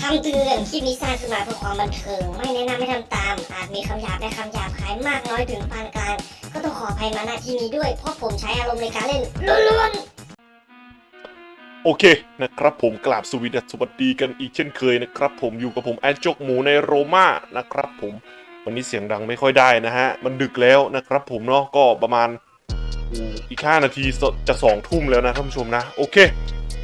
คำเตือนคลิปนี้สร้างขึ้นมาเพื่อความบันเทิง ไม่แนะนำให้ทำตาม อาจมีคำหยาบและคำหยาบคายมากน้อยถึงปานกลาง ก็ต้องขออภัยมาณที่นี้ด้วย เพราะผมใช้อารมณ์ในการเล่นล้วนโอเคนะครับผมกราบสวีดัสสวัสดีกันอีกเช่นเคยนะครับผมอยู่กับผมแอนจกหมูในโรม่านะครับผมวันนี้เสียงดังไม่ค่อยได้นะฮะ มันดึกแล้วนะครับผมเนาะก็ประมาณอูอีก5นาทีจะสองทุ่มแล้วนะท่านผู้ชมนะ โอเค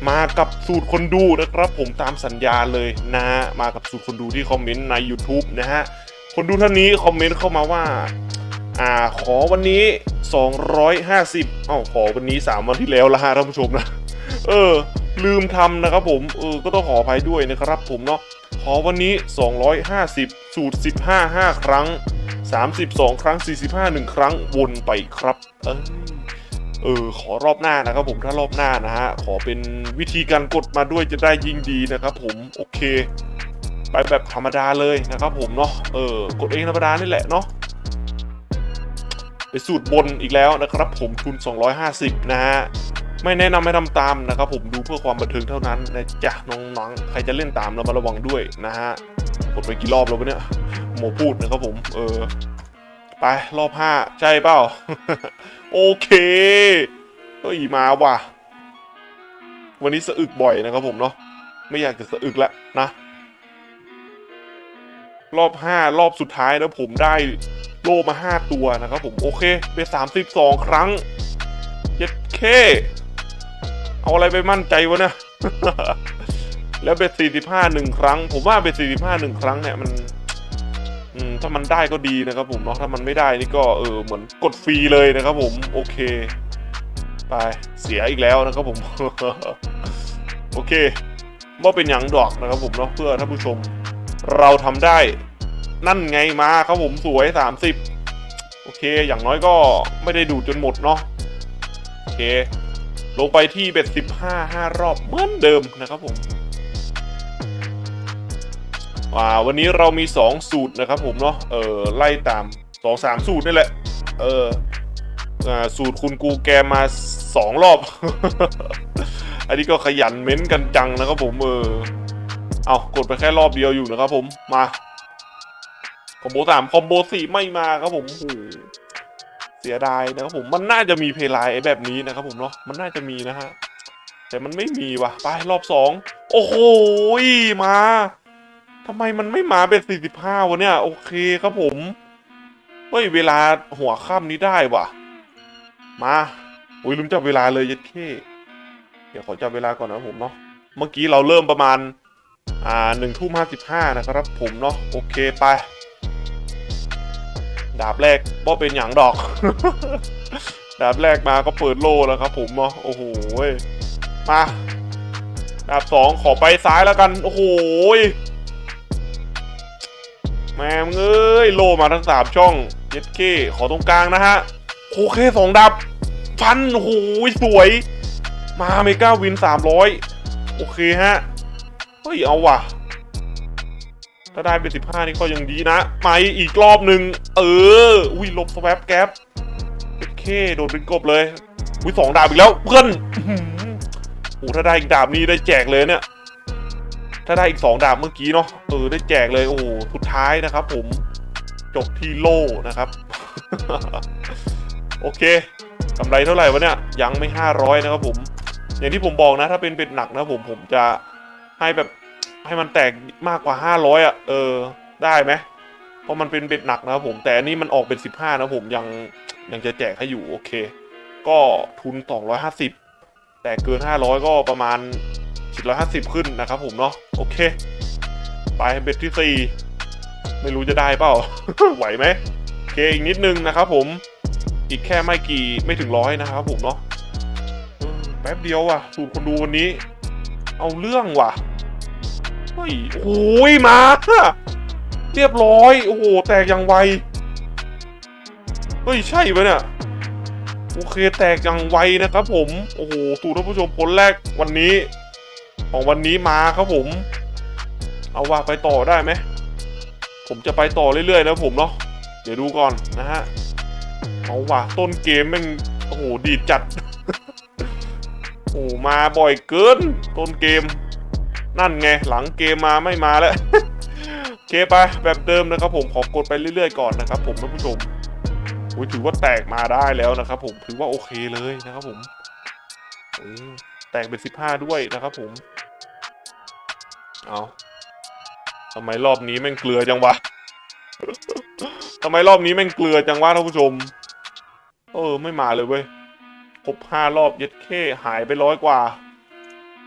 มากับสูตรคนดูนะครับผมตามสัญญาเลยนะฮะมากับสูตรคนดูที่คอมเมนต์ใน YouTube นะฮะคนดูท่านนี้คอมเมนต์เข้ามาว่าอ่าขอวันนี้ 250เอ้าขอวันนี้ 3 วันที่แล้วละฮะท่านผู้ชมนะ เออ ลืมทำนะครับผมเออก็ต้องขออภัยด้วยนะครับผมเนาะขอวันนี้ 250 สูตร 15 5 ครั้ง 32 ครั้ง 45 1 ครั้งวนไปครับ เออ เออขอรอบหน้านะครับผมถ้ารอบหน้านะฮะขอเป็นวิธีการกดมาด้วยจะได้ยิ่งดีนะครับผมโอเค ไปแบบธรรมดาเลยนะครับผมเนาะเออกดเองธรรมดานี่แหละเนาะไปสูตรบนอีกแล้วนะครับผมทุน 250 นะฮะไม่แนะนำให้ทำตามนะครับผมดูเพื่อความบันเทิงเท่านั้นนะจ๊ะน้องๆใครจะเล่นตามเรามาระวังด้วยนะฮะกดไปกี่รอบแล้วเนี่ยหมอพูดนะครับผมเออไปรอบห้าใช่เปล่า โอเคเฮ้ยมาว่ะ วันนี้สะอึกบ่อยนะครับผมเนาะไม่อยากจะสะอึกแล้วนะ รอบห้ารอบสุดท้ายแล้วผมได้โลมาห้าตัวนะครับผมโอเคเป็นสามสิบสองครั้งเย็ดเคเอาอะไรไปมั่นใจวะเนี่ยแล้วเบ็ดสี่สิบห้าหนึ่งครั้ง ผมว่าเบ็ดสี่สิบห้าหนึ่งครั้งเนี่ยมัน ถ้ามันได้ก็ดีนะครับผมเนาะถ้ามันไม่ได้นี่ก็เออเหมือนกดฟรีเลยนะครับผมโอเคไปเสียอีกแล้วนะครับผม โอเคว่าเป็นหยังดอกนะครับผมเนาะเพื่อท่านผู้ชม เราทำได้นั่นไงมาครับผมสวยสามสิบโอเค อย่างน้อยก็ไม่ได้ดูจนหมดเนาะโอเค ลงไปที่เบ็ดสิบห้าห้ารอบเหมือนเดิมนะครับผม ว่าวันนี้เรามี 2 สูตรนะครับผมเนาะเออไล่ตาม 2 3 สูตรนี่แหละ เอออ่าสูตรคุณกูแกมา 2 รอบ อันนี้ก็ขยันเม้นกันจังนะครับผมเออเอากดไปแค่รอบเดียวอยู่นะครับผมมาคอมโบสามคอมโบสี่ไม่มาครับผมโอ้โหเสียดายนะครับผมมันน่าจะมีเพลย์ไลน์แบบนี้นะครับผมเนาะมันน่าจะมีนะฮะแต่มันไม่มีว่ะไปรอบสองโอ้โหมา ทำไมมันไม่มาเป็นสี่สิบห้าวะเนี่ย โอเคครับผม เฮ้ย เวลาหัวค่ำนี้ได้ว่ะมาโอ้ยลืมจับเวลาเลยยัดเข้เดี๋ยวขอจับเวลาก่อนนะผมเนาะเมื่อกี้เราเริ่มประมาณ อ่าหนึ่งทุ่มห้าสิบห้านะครับ ผมเนาะโอเคไป ดาบแรกบ่เป็นอย่างดอก ดาบแรกมาก็เปิดโล่แล้วครับ ผมเนาะโอ้โหมาดาบสองขอไปซ้ายแล้วกัน โอ้โห แม่งเอ้ยโล่มาทั้งสามช่องเย็ดเก้ขอตรงกลางนะฮะโอเคสองดับฟันโอ้โหยสวย มาเมกาวินสามร้อยโอเคฮะ เฮ้ย เอาว่ะ ถ้าได้เป็นสิบห้านี่ก็ยังดีนะไปอีกรอบหนึ่งเออ อุ้ยลบสแวปแก๊ปโอเค โดนเป็นกบเลยอุ้ยสองดาบอีกแล้วเพื่อนอื้อหือโอ้ถ้าได้อีกดาบนี้ได้แจกเลยเนี่ย ถ้าได้อีกสองดาบเมื่อกี้เนาะเออได้แจกเลยโอ้สุดท้ายนะครับ ผมจบที่โล่นะครับ โอเคกำไรเท่าไหร่วะเนี่ยยังไม่ห้าร้อยนะครับผม อย่างที่ผมบอกนะ ถ้าเป็นเป็ดหนักนะผมผมจะให้แบบให้มันแตกมากกว่า 500 อะ เออ ได้ไหมเพราะมันเป็นเบ็ดหนักนะครับผมแต่อันนี้มันออกเป็น 15 นะผมยังยังจะแจกให้อยู่โอเค ก็ทุน 250 แต่เกิน 500 ก็ประมาณ 450ขึ้นนะครับผมเนาะโอเค ไปเบ็ดที่4ไม่รู้จะได้เปล่า ไหวไหมโอเคอีกนิดนึงนะครับผมอีกแค่ไม่กี่ไม่ถึงร้อยนะครับผมเนาะแป๊บเดียวว่ะสูตรคนดูวันนี้ เอาเรื่องว่ะเฮ้ยโอ้ยมาเรียบร้อยโอ้โหแตกอย่างไวเฮ้ยใช่ปะเนี่ยโอเคแตกอย่างไวนะครับผม โอ้โหสู่ท่านผู้ชมผลแรกวันนี้ ของวันนี้มาครับผม เอาว่าไปต่อได้ไหม ผมจะไปต่อเรื่อยๆนะผมเนาะ เดี๋ยวดูก่อนนะฮะ เอาว่ะต้นเกมแม่งโอ้โหดีจัด โอ้มาบ่อยเกิน ต้นเกม นั่นไงหลังเกมมาไม่มาแล้วโอเคไปแบบเดิมนะครับผมขอกดไปเรื่อยๆก่อนนะครับ ผมท่านผู้ชมอุ้ยถือว่าแตกมาได้แล้วนะครับ ผมถือว่าโอเคเลยนะครับผมแตกเป็นสิบห้าด้วยนะครับผม เอาทำไมรอบนี้แม่งเกลือจังวะทำไมรอบนี้แม่งเกลือจังวะท่านผู้ชม เออไม่มาเลยเว้ยครบห้ารอบเย็ดเข้หายไปร้อยกว่า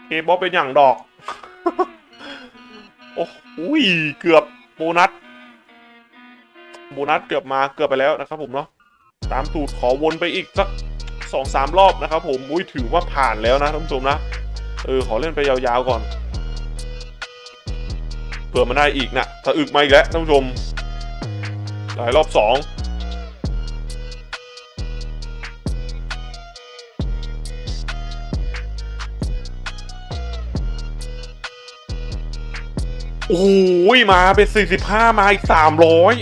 เคบอสเป็นอย่างดอก โอ้ยเกือบโบนัสโบนัสเกือบมาเกือบไปแล้วนะครับผมเนาะตามสูตรขอวนไปอีกสักสองสามรอบนะครับผมอุ้ยถือว่าผ่านแล้วนะท่านผู้ชมนะ เออ ขอเล่นไปยาวๆก่อน เผื่อมันได้อีกนะถ้าอึกมาอีกแล้วท่านผู้ชมหลายรอบสองโอ้ยมาเป็นสี่สิบห้ามาอีกสามร้อย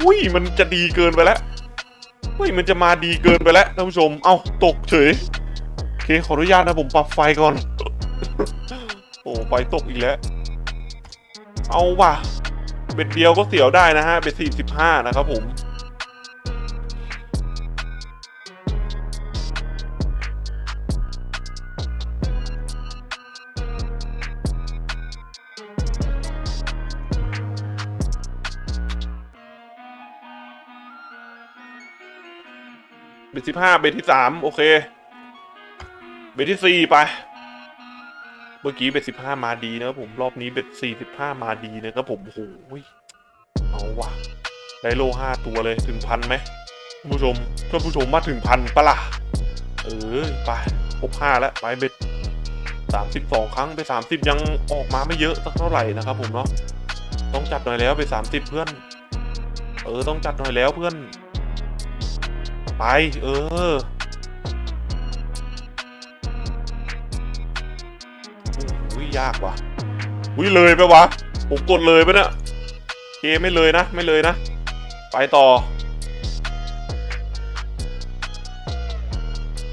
โอ้ยมันจะดีเกินไปแล้วเฮ้ยมันจะมาดีเกินไปแล้วท่านผู้ชม เอ้าตกเฉยโอเคขออนุญาตนะผมปรับไฟก่อน โอ้ไฟตกอีกแล้ว เอาว่ะ เบ็ดเดียวก็เสียวได้นะฮะ เบ็ดสี่สิบห้านะครับผม เบ็ดสิบห้าเบ็ดที่สามโอเค เบ็ดที่สี่ไป เมื่อกี้เบ็ดสิบห้ามาดีนะครับผมรอบนี้เบ็ดสี่สิบห้ามาดีนะครับผมโอ้โหเอาว่ะได้โลห้าตัวเลยถึงพันไหมท่านผู้ชมท่านผู้ชมมาถึงพันปะล่ะเออไปครบห้าแล้วไปเบ็ดสามสิบสองครั้งไปสามสิบยังออกมาไม่เยอะสักเท่าไหร่นะครับผมเนาะต้องจัดหน่อยแล้วไปสามสิบเพื่อน เออต้องจัดหน่อยแล้วเพื่อน ไป เออ ยากว่ะอุ้ยเลยไปวะผมกดเลยไปเนี่ยเกมไม่เลยนะ ไม่เลยนะ ไปต่อ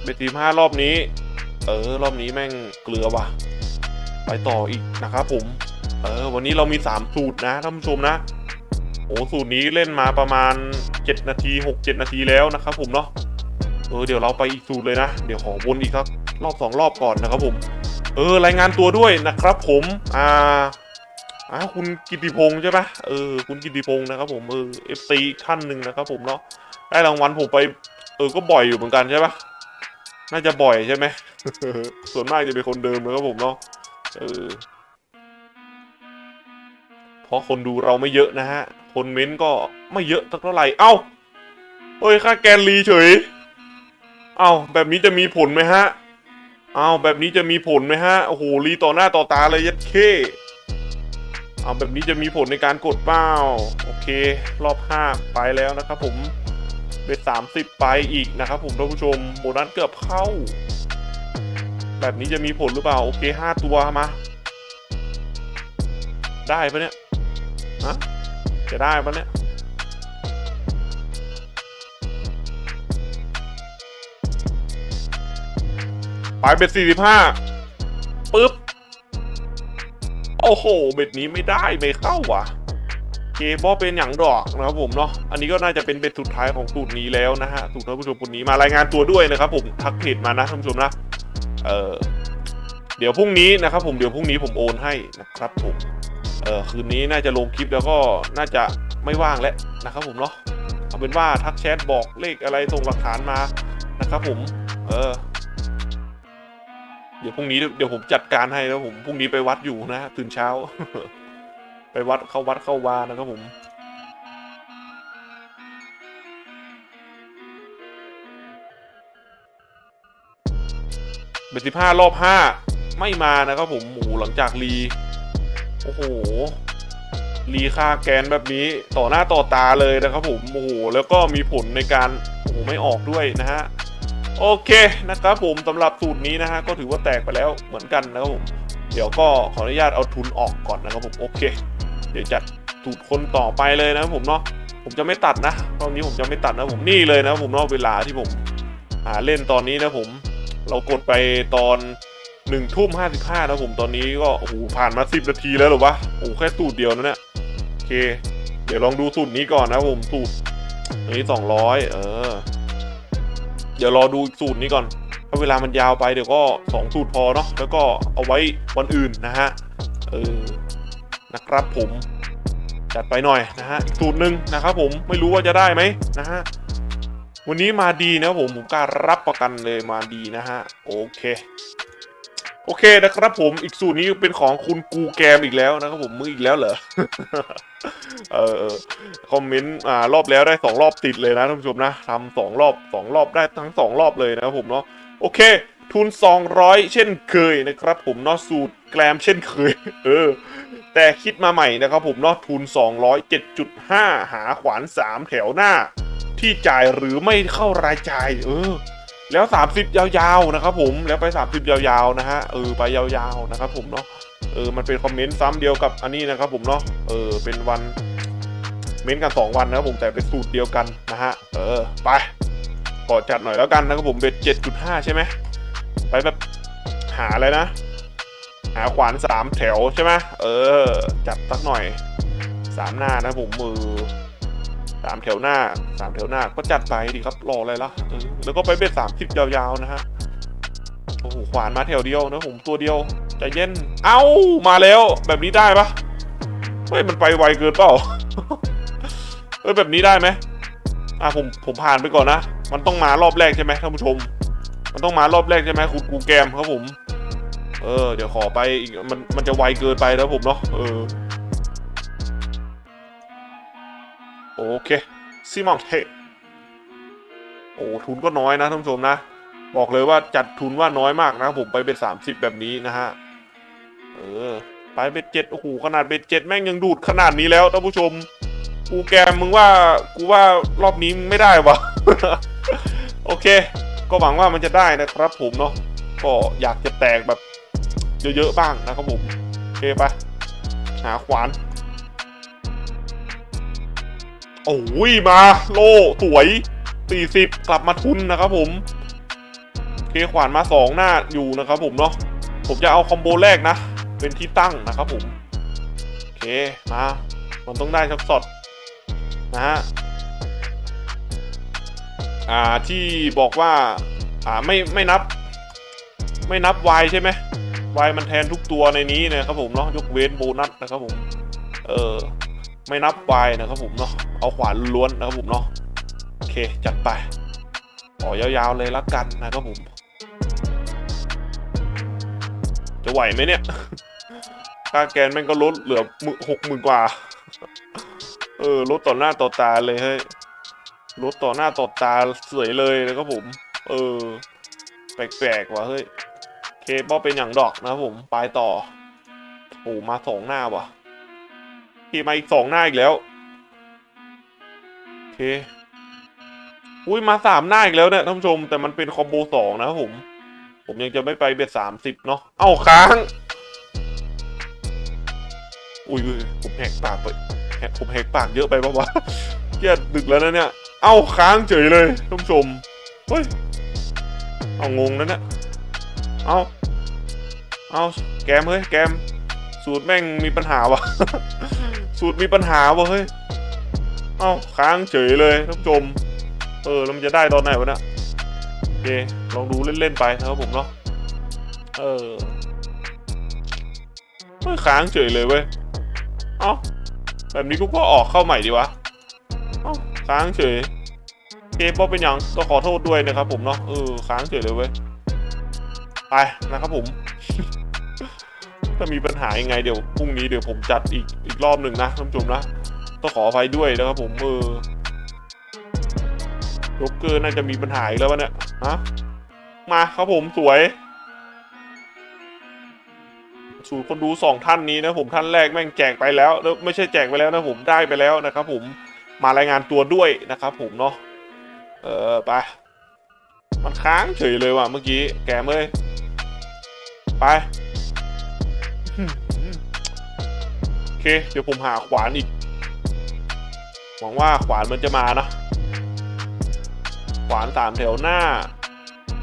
เบทีมห้ารอบนี้ เออ รอบนี้แม่งเกลือว่ะ ไปต่ออีกนะครับผม เออ วันนี้เรามีสามสูตรนะท่านผู้ชมนะ โอ้สูตรนี้เล่นมาประมาณ 7 นาที 6-7 นาทีแล้วนะครับผมเนาะ เออ เดี๋ยวเราไปอีกสูตรเลยนะ เดี๋ยวขอวนอีกสักรอบสองรอบก่อนนะครับผม เออรายงานตัวด้วยนะครับผมอ่าอ่าคุณกิติพงษ์ใช่ปะเออคุณกิติพงษ์นะครับผมเออเอฟซีท่านหนึ่งนะครับผมเนาะได้รางวัลผมไปเออก็บ่อยอยู่เหมือนกันใช่ปะน่าจะบ่อยใช่ไหมส่วนมากจะเป็นคนเดิมนะครับผมเนาะเออเพราะคนดูเราไม่เยอะนะฮะคนเม้นก็ไม่เยอะสักเท่าไหร่เอ้าเฮ้ยค่าแกนรีเฉย เอ้าแบบนี้จะมีผลไหมฮะ เอาแบบนี้จะมีผลไหมฮะ โอ้โหรีต่อหน้าต่อตาเลยยัดเคเอาแบบนี้จะมีผลในการกดเป้า โอเค รอบห้าไปแล้วนะครับผมเป็นสามสิบไปอีกนะครับผมท่านผู้ชมโบนัสเกือบเข้า แบบนี้จะมีผลหรือเปล่า โอเคห้าตัวมา ได้ปะเนี่ยฮะจะได้ปะเนี่ย ไปเบ็ดสี่สิบห้าปึ๊บ โอ้โห เบ็ดนี้ไม่ได้ไม่เข้าว่ะเกบอเป็นอย่างดอกนะครับผมเนาะ อันนี้ก็น่าจะเป็นเบ็ดสุดท้ายของสูตรนี้แล้วนะฮะสูตรท่านผู้ชมคนนี้มารายงานตัวด้วยนะครับผมทักเพจมานะท่านผู้ชมนะ เออเดี๋ยวพรุ่งนี้นะครับผมเดี๋ยวพรุ่งนี้ผมโอนให้นะครับผม เออคืนนี้น่าจะลงคลิปแล้วก็น่าจะไม่ว่างแล้วนะครับผมเนาะ เอาเป็นว่าทักแชทบอกเลขอะไรส่งหลักฐานมานะครับผม เออ เดี๋ยวพรุ่งนี้เดี๋ยวผมจัดการให้แล้วผมพรุ่งนี้ไปวัดอยู่นะตื่นเช้า ไปวัดเข้าวัดเข้าวานะครับผมเบสิบห้ารอบห้าไม่มานะครับผมหมูหลังจากรีโอ้โหรีค่าแกนแบบนี้ต่อหน้าต่อตาเลยนะครับผมโอ้โหแล้วก็มีผลในการโอ้โหไม่ออกด้วยนะฮะ โอเคนะครับผมสำหรับสูตรนี้นะฮะก็ถือว่าแตกไปแล้วเหมือนกันนะครับผมเดี๋ยวก็ขออนุญาตเอาทุนออกก่อนนะครับผมโอเค เดี๋ยวจัดสูตรคนต่อไปเลยนะครับผมเนาะผมจะไม่ตัดนะรอบนี้ผมจะไม่ตัดนะผมนี่เลยนะครับผมเนาะเวลาที่ผมหาเล่นตอนนี้นะผม เรากดไปตอนหนึ่งทุ่มห้าสิบห้านะผมตอนนี้ก็โอ้โหผ่านมาสิบนาทีแล้วหรอวะโอ้โหแค่สูตรเดียวนะเนี่ยโอเค เดี๋ยวลองดูสูตรนี้ก่อนนะผมสูตรอันนี้สองร้อยเออ เดี๋ยวรอดูสูตรนี้ก่อน ถ้าเวลามันยาวไปเดี๋ยวก็สองสูตรพอเนาะแล้วก็เอาไว้วันอื่นนะฮะเออนะครับผมจัดไปหน่อยนะฮะสูตรหนึ่งนะครับผมไม่รู้ว่าจะได้ไหมนะฮะวันนี้มาดีนะผมผมกล้ารับประกันเลยมาดีนะฮะโอเค โอเคนะครับผมอีกสูตรนี้เป็นของคุณกูแกมอีกแล้วนะครับผมมึงอีกแล้วเหรอเออเอคอมเมนต์อ่ารอบแล้วได้สองรอบติดเลยนะท่านผู้ชมนะทำสองรอบสองรอบได้ทั้งสองรอบเลยนะครับผมเนาะโอเค ทุน 200 เช่นเคยนะครับ ผมเนาะสูตรแกลมเช่นเคย เออ แต่คิดมาใหม่นะครับผมเนาะทุน 207.5 หาขวาน 3 แถวหน้า ที่จ่ายหรือไม่เข้ารายจ่าย เออ แล้ว 30 ยาวๆนะครับผมแล้วไป 30 ยาวๆนะฮะเออไปยาวๆนะครับผมเนาะเออมันเป็นคอมเมนต์ซ้ำเดียวกับอันนี้นะครับผมเนาะเออเป็นวันเม้นต์กัน 2 วันนะครับผมแต่เป็นสูตรเดียวกันนะฮะเออไปกอจัดหน่อยแล้วกันนะครับผมเบ็ด7.5 ใช่ไหมไปแบบหาอะไรนะ หาขวานสามแถวใช่ไหมเออจัดสักหน่อยสามหน้านะผมมือ สามแถวหน้าสามแถวหน้าก็จัดไปดีครับรออะไรล่ะแล้วก็ไปเบ็ดสามสิบยาวๆนะฮะโอ้โหขวานมาแถวเดียวนะผมตัวเดียวใจเย็นเอ้ามาแล้วแบบนี้ได้ปะเฮ้ยมันไปไวเกินเปล่าเอ้ยแบบนี้ได้ไหมอะผมผมผ่านไปก่อนนะมันต้องมารอบแรกใช่ไหมท่านผู้ชม มันต้องมารอบแรกใช่ไหมคุณกูแกมครับผม เออ เดี๋ยวขอไปอีกมันมันจะไวเกินไปแล้วผมเนาะเออ โอเคซีมอนเทโอ้ทุนก็น้อยนะท่านผู้ชมนะ บอกเลยว่าจัดทุนว่าน้อยมากนะผมไปเป็นสามสิบแบบนี้นะฮะเออไปเป็นเจ็ดโอ้โหขนาดเป็นเจ็ดแม่งยังดูดขนาดนี้แล้วท่านผู้ชม กูแกมมึงว่ากูว่ารอบนี้ไม่ได้วะโอเค ก็หวังว่ามันจะได้นะครับผมเนาะก็อยากจะแตกแบบเยอะๆบ้างนะครับผมโอเคไปหาขวาน โอ้ยมา โลสวย 40 กลับมาทุนนะครับผมเคขวานมา 2 หน้าอยู่นะครับผมเนาะผมจะเอาคอมโบแรกนะ เป็นที่ตั้งนะครับผม โอเค มา มันต้องได้ช็อตสดนะฮะอ่าที่บอกว่า อ่าไม่ไม่นับ ไม่นับวายใช่ไหมวายมันแทนทุกตัวในนี้นะครับผมเนาะยกเว้นโบนัสนะครับผม เออ ไม่นับวายนะครับผมเนาะเอาขวานล้วนนะครับผมเนาะโอเคจัดไปต่อยาวๆเลยละกันนะครับผม จะไหวไหมเนี่ยค่าแกนแม่งก็ลดเหลือหกหมื่นกว่า เออลดต่อหน้าต่อตาเลยเฮ้ยลดต่อหน้าต่อตาสวยเลยนะครับผม เออ แปลกๆว่ะเฮ้ยเคป๊อเป็นอย่างดอกนะครับผม ไปต่อโอ้มาสองหน้าว่ะ เคมาอีกสองหน้าอีกแล้ว โอเค อุ้ยมาสามหน้าอีกแล้วเนี่ยท่านผู้ชม แต่มันเป็นคอมโบสองนะผม ผมยังจะไม่ไปเบ็ดสามสิบเนาะ เอ้าค้าง อุ้ยผมแหกปากไปแหกผมแหกปากเยอะไปปะวะเกียดดึกแล้วนะเนี่ย เอ้าค้างเฉยเลยท่านผู้ชม เฮ้ย เอางงนะเนี่ย เอาเอาแกมเฮ้ยแกมสูตรแม่งมีปัญหาวะ สูตรมีปัญหาวะเฮ้ย เอาค้างเฉยเลยท่านผู้ชม เออแล้วมันจะได้ตอนไหนวะเนี่ยโอเคลองดูเล่นๆไปนะครับผมเนาะ เออไม่ค้างเฉยเลยเว้ย เอ้าแบบนี้กูก็ออกเข้าใหม่ดีวะ เอ้าค้างเฉยเคป๊อเป็นยังต้องขอโทษด้วยนะครับผมเนาะ เออค้างเฉยเลยเว้ย ไปนะครับผม ถ้ามีปัญหายังไงเดี๋ยวพรุ่งนี้เดี๋ยวผมจัดอีกอีกรอบหนึ่งนะท่านผู้ชมนะต้องขออภัยด้วยนะครับผมเออโจ๊กเกอร์น่าจะมีปัญหาอีกแล้ววะเนี่ยฮะมาครับผมสวยสูตรคนดูสองท่านนี้นะผมท่านแรกแม่งแจกไปแล้วแล้วไม่ใช่แจกไปแล้วนะผมได้ไปแล้วนะครับผมมารายงานตัวด้วยนะครับผมเนาะเออไปมันค้างเฉยเลยว่ะเมื่อกี้แกมเอ้ยไปอื้อหือ โอเค เดี๋ยวผมหาขวานอีก หวังว่าขวานมันจะมานะ ขวานสามแถวหน้า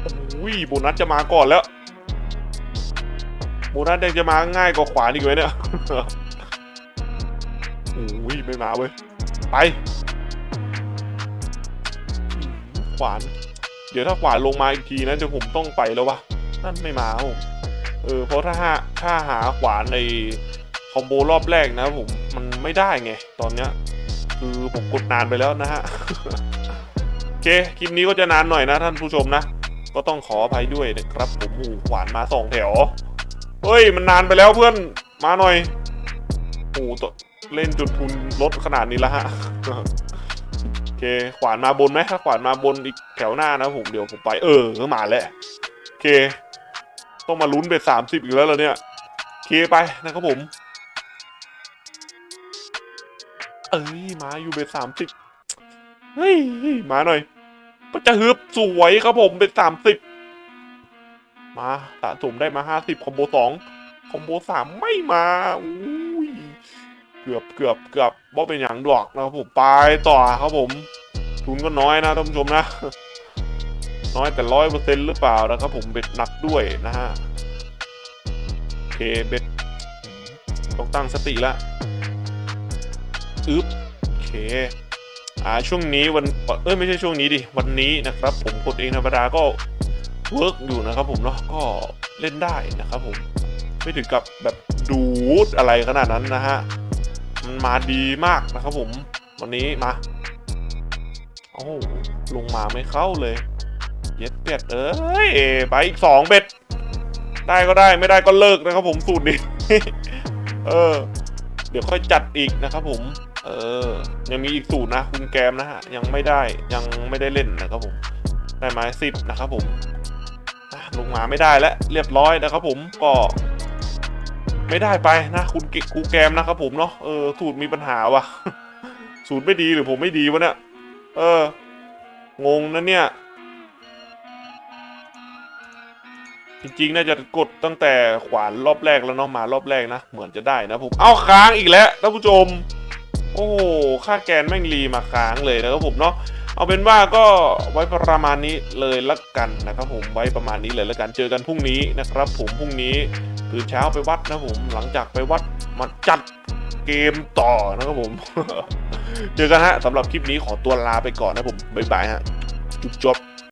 โอ้ยโบนัสจะมาก่อนแล้วโบนัสยังจะมาง่ายกว่าขวานอีกไหมเนี่ยโอ้ยไม่มาเว้ย ไป ขวาน เดี๋ยวถ้าขวานลงมาอีกทีนะจะผมต้องไปแล้ววะนั่นไม่มาผม เออเพราะถ้าหาถ้าหาขวานในคอมโบรอบแรกนะผมมันไม่ได้ไงตอนเนี้ยคือผมกดนานไปแล้วนะฮะโอเคคลิปนี้ก็จะนานหน่อยนะท่านผู้ชมนะ ก็ต้องขออภัยด้วยนะครับผมโอ้โหขวานมาสองแถวเฮ้ยมันนานไปแล้วเพื่อนมาหน่อยโอ้ตเล่นจนทุนลดขนาดนี้แล้วฮะโอเคขวานมาบนไหมถ้าขวานมาบนอีกแถวหน้านะผมเดี๋ยวผมไปเออมาแล้วโอเค ต้องมาลุ้นเบ็ดสามสิบอีกแล้วเหรอเนี่ยเคไปนะครับผม เอ้ยมาอยู่เบ็ดสามสิบเฮ้ยมาหน่อยก็จะฮึบสวยครับผมเป็นสามสิบมาสะสมได้มาห้าสิบคอมโบสองคอมโบสามไม่มาอุ้ยเกือบเกือบเกือบบ่เป็นอย่างดอกนะครับผมไปต่อครับผมทุนก็น้อยนะท่านผู้ชมนะ น้อยแต่ร้อยเปอร์เซ็นต์หรือเปล่านะครับผมเบ็ดหนักด้วยนะฮะโอเคเบ็ดต้องตั้งสติละอึ๊บโอเคอ่าช่วงนี้วันเอ้ยไม่ใช่ช่วงนี้ดิวันนี้นะครับ ผมกดเองธรรมดาก็เวิร์กอยู่นะครับผมเนาะก็เล่นได้นะครับผมไม่ถึงกับแบบดูดอะไรขนาดนั้นนะฮะมันมาดีมากนะครับผม วันนี้มาโอ้ลงมาไม่เข้าเลย เย็ดเป็ดเอ้ยไปอีกสองเบ็ด ได้ก็ได้ไม่ได้ก็เลิกนะครับผมสูตรนี้ เออ เดี๋ยวค่อยจัดอีกนะครับผม เออ ยังมีอีกสูตรนะ คุณแกมนะฮะ ยังไม่ได้ยังไม่ได้เล่นนะครับผม ได้ไม้สิบนะครับผมลงมาไม่ได้แล้วเรียบร้อยนะครับผมก็ไม่ได้ไปนะ คุณเกครูแกมนะครับผมเนาะเออสูตรมีปัญหาวะสูตรไม่ดีหรือผมไม่ดีวะเนี่ยเออ งงนะเนี่ย จริงๆ น่าจะกดตั้งแต่ขวานรอบแรกแล้วเนาะมารอบแรกนะ เหมือนจะได้นะผม เอาค้างอีกแล้วท่านผู้ชม โอ้โหค่าแกนแม่งรีมาค้างเลยนะครับผมเนาะเอาเป็นว่าก็ไว้ประมาณนี้เลยละกันนะครับผมไว้ประมาณนี้เลยละกันเจอกันพรุ่งนี้นะครับผมพรุ่งนี้ตื่นเช้าไปวัดนะผมหลังจากไปวัดมาจัดเกมต่อนะครับผม เจอกันฮะสำหรับคลิปนี้ขอตัวลาไปก่อนนะผมบ๊ายบายฮะจุ๊บจบ